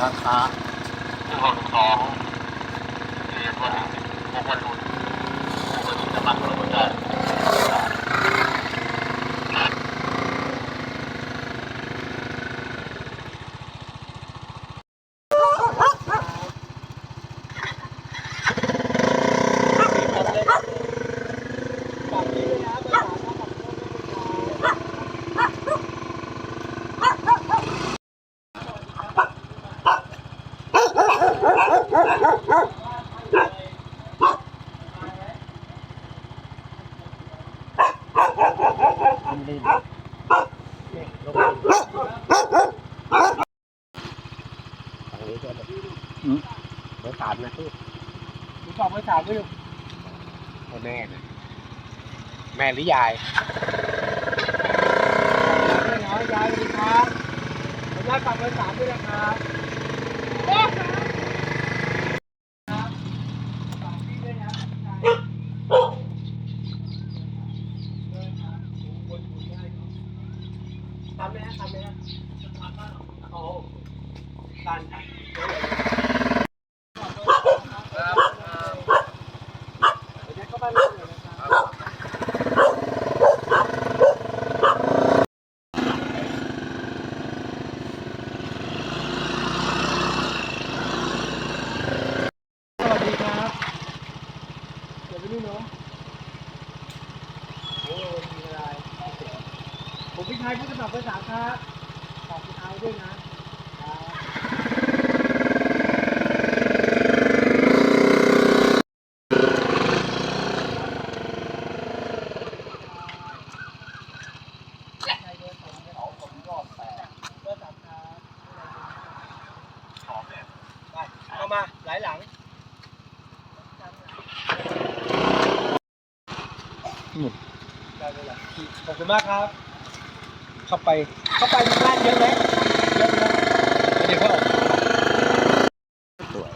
นะคะคือคนของเรียนว่าพวกวัยรุ่นพวกวัยรุ่นจะมักเราได้ฝั่งนี้บบ เบอร์สามนะพี่ผมบอกไปถามด้วยให้แม่นะแม่หรือยายยนะยายสวัสดีครับขออนุญาตฝากเบอร์สามด้วยนะครับฝากพี่ด้วยนะ ทำไหมฮะทำไหมฮะโอ้การเดี๋ยวเข้าบ้านเลยนะครับ สวัสดีครับเดี๋ยวไปนี่เนาะโอ้มีอะไร ผม ขับอร์สามครับฝากพี่ชายด้วยนะครับเอามครับไปเอาหลายหลังได้เลยล่ะขอบคุณมากครับ เข้าไป เข้าไปมีบ้านเยอะไหมเยอะไหมเดี๋ยวเขาออกสวย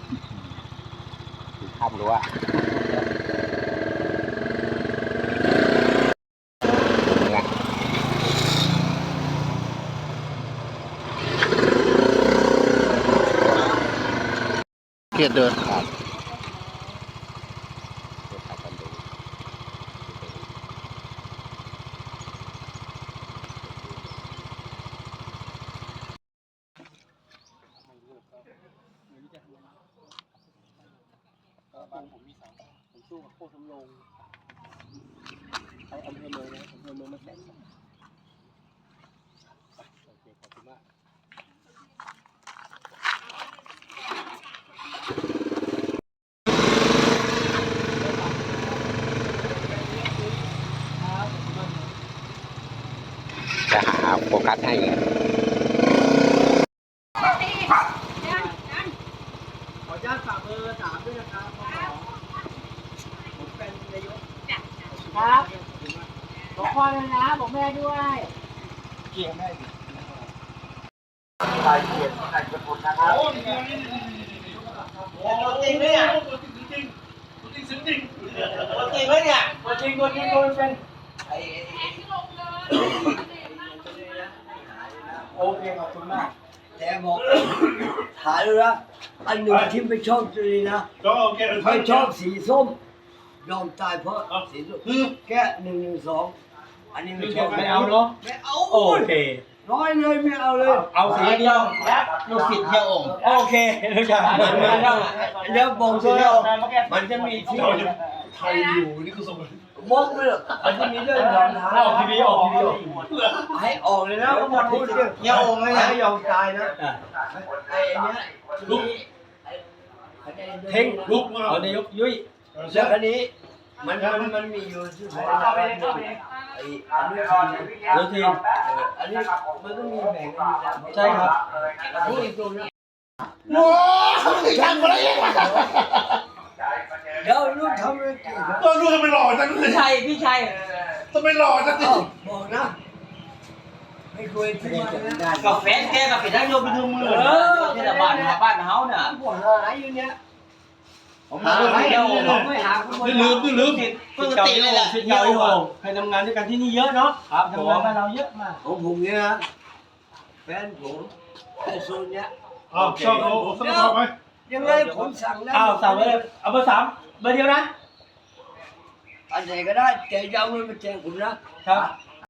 ดูข้ามรั้วเนี่ยเกียรติเดินครับเดี๋ยวถ่ายกันดู บ้านผมมีสองผมสู้กับโคตรสำโรงเอาอำเภอเมืองนะอำเภอเมืองมาแข่งกันไปโอเคขอบคุณมากจะหาโฟกัสให้ ขออนุ ญาตฝากเบอร์สามด้วยนะครับขอผมเป็นนายกครับบอกพ่อด้วยนะบอกแม่ด้วยเกี่ยงแม่ดิลายเขียนนายสกุลนะครับตัวจริงไหมเนี่ยตัวจริงจริงตัวจริงจริงตัวจริงไหมเนี่ยตัวจริงตัวจริงตัวเป็นโอเคขอบคุณมาก แต่บอกถ่ายดูนะอันหนึ่งที่ไม่ชอบตัวนี้นะก็โอเคไม่ชอบสีส้ม ยอมตายเพราะสีส้มแค่หนึ่งหนึ่งสองอันนี้ไม่ชอบไม่เอาเนาะไม่เอาโอเค ร้อยเลยไม่เอาเลยเอาสีเดียวลูกศิษย์เฮียองโอเครู้จักมันมันต้องเดี๋ยวบอกตัตัววมันจะมีที่ ไทยอยู่นี่คือสมมองไม่หรอกมันจะมีเรื่องรองเท้าออกทีวีออกทีวีออกให้ออกเลยนะพูดเรื่องเฮียองเลยนะไม่ยอมตายนะไอ้เนี้ยลุกเท่งลุกมาเอานายกยุ้ยแล้วคันนี้มันมันมันมีอยู่ที่ไหนไอ้อันนี้ทีเดี๋ยวทีอันนี้มันก็มีแบ่งกันอยู่แล้วใช่ครับพูดตรงนะโอ้ยยังมาได้ยัง เดี๋ยวลูกทำเลยกี่ครับตัวลูกทำไมหล่อจังเลยพี่ชัยพี่ชัยทำไมหล่อจังดิอ้าวบอกนะไม่คุยที่มานะกับแฟนแกกับเป็นนักโยมไปดูมือที่ละบ้านบ้านเฮาเนี่ยผมหาอยู่เนี่ยผมมาให้เดียวผมไม่หาคุณไม่ลืมไม่ลืมปกติเลยแหละชิดเก่าอยู่เคยทำงานด้วยกันที่นี่เยอะเนาะครับทำงานบ้านเราเยอะมากของผมเนี่ยนะแฟนผมไอ้โซนเนี่ยอ้าวชอบเอาเอาสนับไปยังไงผมสั่งได้อ้าวสั่งไว้เลยเอาเบอร์สาม เบอร์เดียว